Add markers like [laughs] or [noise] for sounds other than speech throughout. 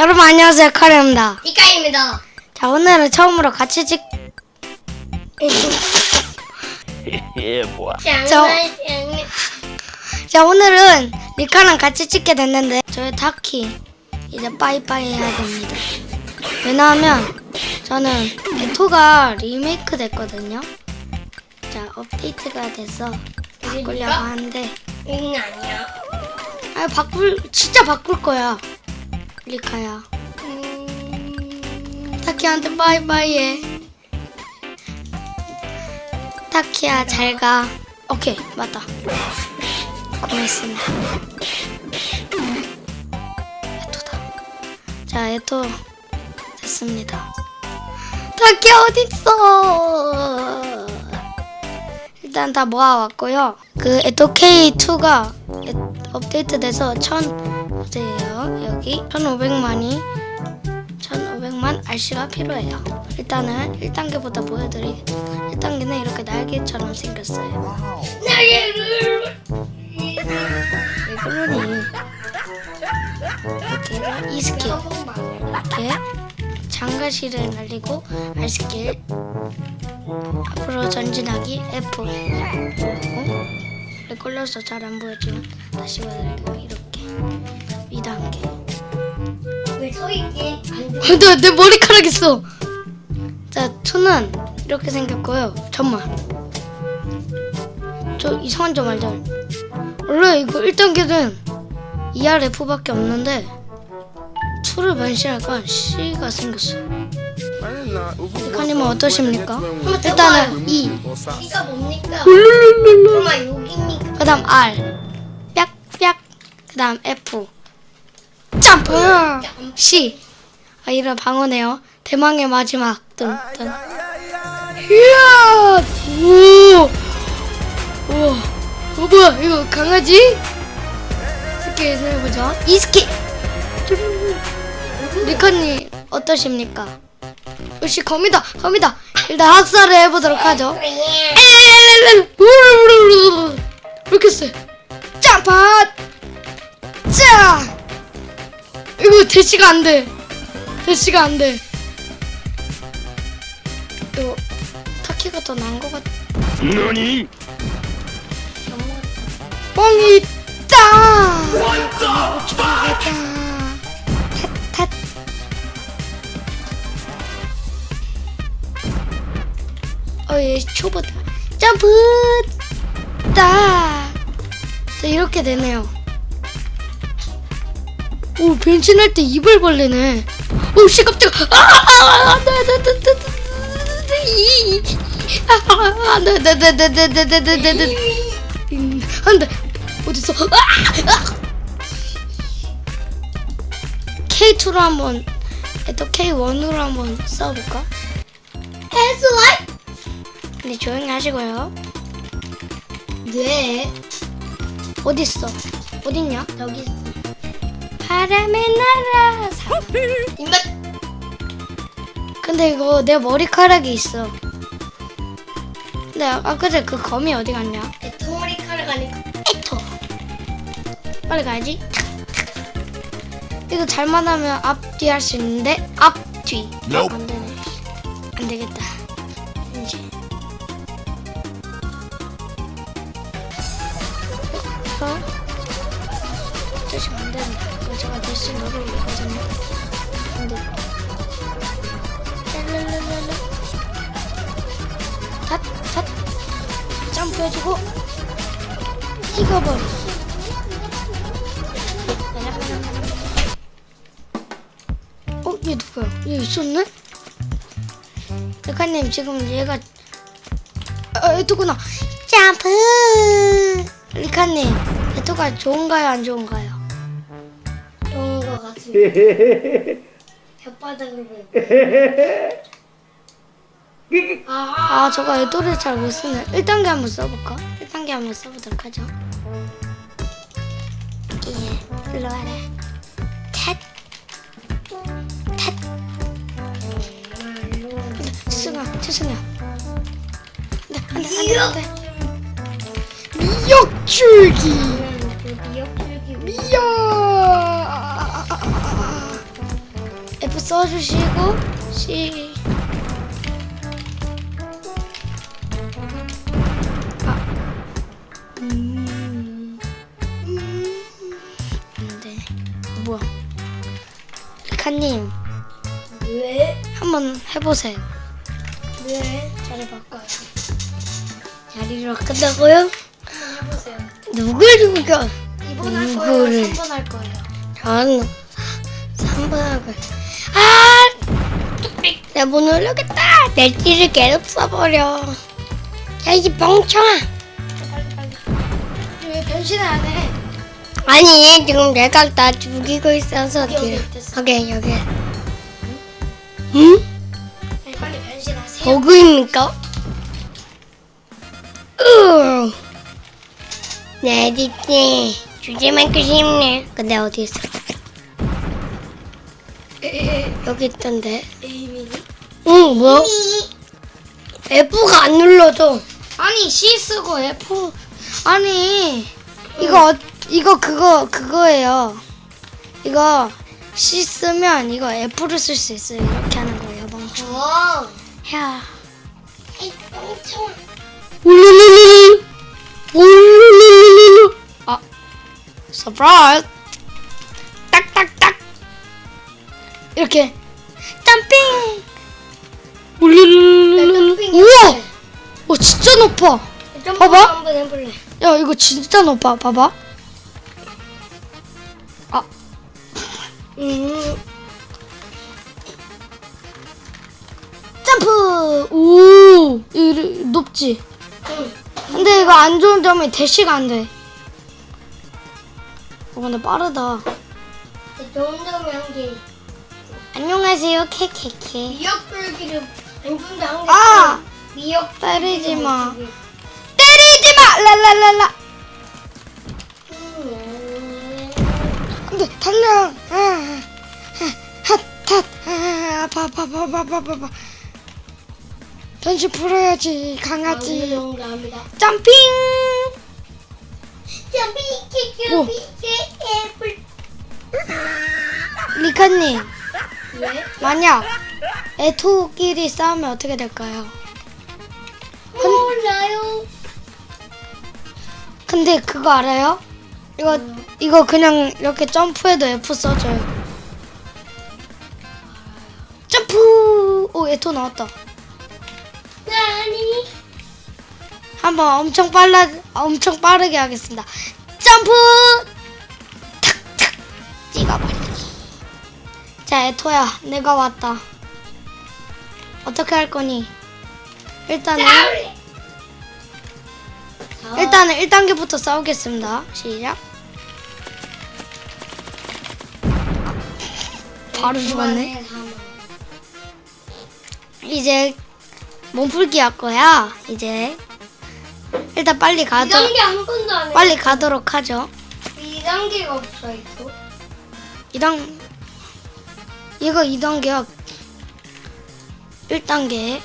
여러분 안녕하세요 카레입니다. 이카입니다. 자 오늘은 처음으로 같이 찍. [laughs] 저- 장난. 자 오늘은 리카랑 같이 찍게 됐는데 저의 타키 이제 빠이빠이 해야 됩니다. 왜냐하면 저는 에토가 리메이크 됐거든요. 자 업데이트가 돼서 바꾸려고? 하는데 응 아니야. 아 바꿀 진짜 바꿀 거야 리카야. 음... 타키한테 빠이빠이해. 타키야 잘 가. 오케이 맞다. 고맙습니다. 에토다. 자 에토 됐습니다. 타키 어딨어? 일단 다 모아왔고요. 그 에토 K2가 업데이트돼서 천 어디에요? 여기 1,500만이 1,500만 RC가 필요해요. 일단은 1단계부터 보여드리. 1단계는 이렇게 날개처럼 생겼어요. 나를 왜 그러니? 이렇게 이 스킬 이렇게 장가시를 날리고 R 스킬 앞으로 전진하기 F 렉 걸려서 잘 안 보였지만 다시 보여드릴게요. 이렇게 2단계. 왜 서 있게 안 돼? 내, 내 머리카락 있어. 자, 손은 이렇게 생겼고요. 잠만. 저 이상한 점 알죠? 원래 이거 1단계는 ERF밖에 없는데 2를 변신하니까 C가 생겼어요. 이카님은 어떠십니까? 일단은 E, 이가 뭡니까? 설마 여기입니까? 그 다음 R, 빽빽, 그 다음 F, 점프, C. 아, 이런 방어네요. 대망의 마지막. 뜬, 뜬. 이야! 오! 우와. 어, 뭐야, 이거 강아지? 스킬 해보죠. 이 스킬! 리카님, 어떠십니까? 역시 거미다, 거미다. 일단 학살을 해보도록 하죠. 이렇게 세. 점프! 이거 대시가 안 돼. 대시가 안 돼. 이거 타키가 더 나은 것 같. NANI? 뻥이 있다. 죽이겠다. 탓, 탓. 어, 얘 초보다. 점프! 따! 자, 이렇게 되네요. 오, 변신할 때 입을 벌리네. 오, 씨, 깜짝아! 아, 아, 안 돼, 안 돼, 안 돼, 안 돼, 안 돼, 안 돼, 이, 아, 안 돼, 안 돼, 안 돼, 안 돼, 안 돼, 안 돼, 안 돼, 안 돼, 안 돼. 음, 안 돼. 어딨어? 아! 아! K2로 한번, 또 K1으로 한번 싸워볼까? 해수와? 근데 조용히 하시고요. 네. 어딨어? 어딨냐? 여기 있어. 바람의 나라. 사- 임마 근데 이거 내 머리카락이 있어. 근데 아까 전에 그 거미 어디 갔냐? 칼을 가니까 에토. 빨리 가야지. 이거 잘만 하면 앞뒤 할 수 있는데 앞뒤. Nope. 안 되네. 안 되겠다. 이제. 이거 조심 안 된다. 제가 대신 너를 안 돼. 랄랄랄랄라. 탓, 탓. 점프해주고 찍어버려. 어, 얘 누구야? 얘 있었네? 백화님 지금 얘가 아, 에토구나. 점프. 리카님, 에토가 좋은가요, 안 좋은가요? 혓바닥을 보여. 아, 아, 저거 에토를 잘 못 쓰네. 1단계 한번 써볼까? 1단계 한번 써보도록 하죠. 예, 일로 와라. 탓. 탓. 죄송해요, 죄송해요. 네, 안 돼, 안 돼, 안 돼. 미역 줄기. 써주시고 C 아. 음. 안돼 뭐야 리카님 왜? 한번 해보세요 왜? 자리 바꿔요 자리로 끝나고요 한번 해보세요. 누굴 죽여 2번 할 누구를? 거예요? 3번 할 거예요? 저는 3번하고 아! 내가 못 누르겠다 내 띠를 괴롭혀버려 야 이 멍청아 빨리 빨리. 왜 변신을 안 해? 아니 지금 내가 나 죽이고 있어서 여기, 여기. 됐어. 오케이 여기 응? 빨리 빨리 변신하세요. 버그입니까? 으. 네 띠띠 주제만 끄집네 근데 어디 있어? 여기 있던데 에이미니? 응 뭐야? F가 안 눌러져. 아니 C 쓰고 F. 아니 이거 어- 이거 그거 그거예요. 이거 C 쓰면 이거 F를 쓸 수 있어요. 이렇게 하는 거예요, 멍청. 와. 야. 에이 멍청아. 울루루루루. 울루루루루. 아. 서프라이즈. 이렇게 점핑. 우와. 해볼래. 오 진짜 높아. 점프 봐봐. 한번 해볼래. 야 이거 진짜 높아. 봐봐. 아. 음. 점프. 오. 이 높지. 응. 근데 이거 안 좋은 점이 대시가 안 돼. 어 근데 빠르다. 좋은 점이 한 개. 안녕하세요 케케케. 미역 불기를 안 준다. 아! 미역 때리지 마. 때리지 마. 랄랄랄라. 음. 안돼 달려. 아, 핫핫 아, 아파 아파 아파 아파 아파 아파. 변신 풀어야지 강아지. 농담합니다. 점핑. 점피 오. 리카님 왜? 만약 애토끼리 싸우면 어떻게 될까요? 몰라요. 근데 그거 알아요? 이거? 이거 그냥 이렇게 점프해도 F 써줘요. 점프. 오 애토 나왔다. 아니. 한번 엄청 빨라 엄청 빠르게 하겠습니다. 점프. 탁탁 찍어버리기. 자 애토야 내가 왔다. 어떻게 할 거니? 일단은 일단은 1단계부터 싸우겠습니다. 시작. 바로 죽었네. 이제 몸풀기 할 거야. 이제 일단 빨리 가도 2단계 한 번도 안 해. 빨리 가도록 하죠. 2단계가 없어 있어. 2단 이거 2단계야. 1단계.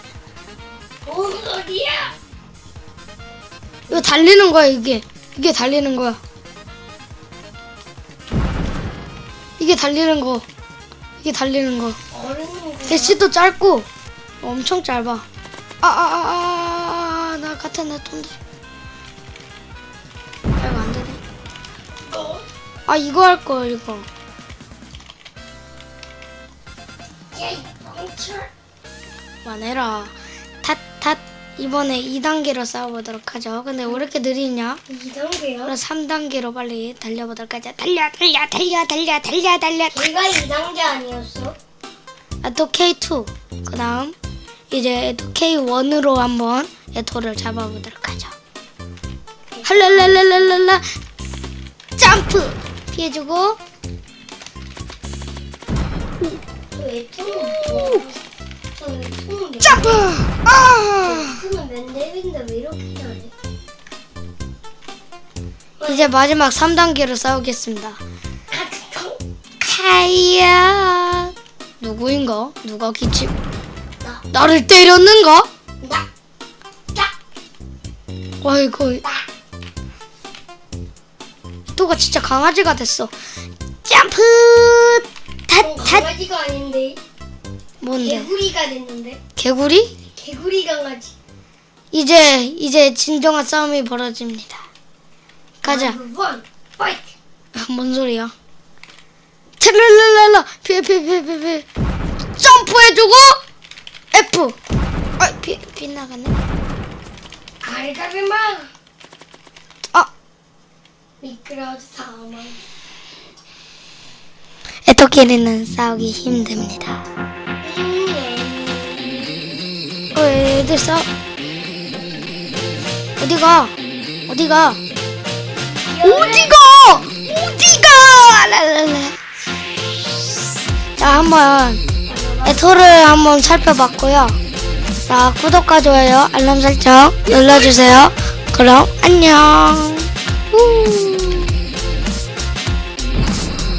뭔 소리야? 이거 달리는 거야, 이게. 이게 달리는 거야. 이게 달리는 거. 이게 달리는 거. 어른이구나. 대시도 짧고 엄청 짧아. 아, 아, 아, 아, 아, 나 같은 나 돈데. 이거 안 되네. 아, 이거 할 걸, 이거. 만해라. 탓, 탓. 이번에 2단계로 싸워보도록 하죠. 근데 왜 이렇게 느리냐? 2단계요? 그럼 3단계로 빨리 달려보도록 하자. 달려, 달려, 달려, 달려, 달려, 달려. 걔가 2단계 아니었어? 아, 또 K2. 그 다음, 이제 또 K1으로 한번 에토를 잡아보도록 하죠. 할랄랄랄랄랄라. 점프! 피해주고, 왜 저왜 점프! 아! 왜 이렇게 잘해? 이제 마지막 3단계로 싸우겠습니다. 아, 카이야. 누구인가? 누가 기침? 나, 나를 때렸는가? 나, 나, 어이구. 나. 또가 진짜 강아지가 됐어. 점프! 그럼 탓탓 강아지가 아닌데? 뭔데? 개구리가 됐는데? 개구리? 개구리 강아지. 이제 이제 진정한 싸움이 벌어집니다. 가자. 원 파이트 [laughs] 뭔 소리야? 트랄랄랄라 피해 피해 피해 피해 피해 점프해주고 F. 아 비, 빗나갔네. 갈갈이마 아. 미끄러져 사망 애토끼리는 싸우기 힘듭니다. 어 애들 싸. 어디가? 어디가? 어디가? 어디가? 랄랄라. 자 한번 애토를 한번 살펴봤고요. 자 구독과 좋아요. 알람 설정 눌러주세요. 그럼 안녕. 우.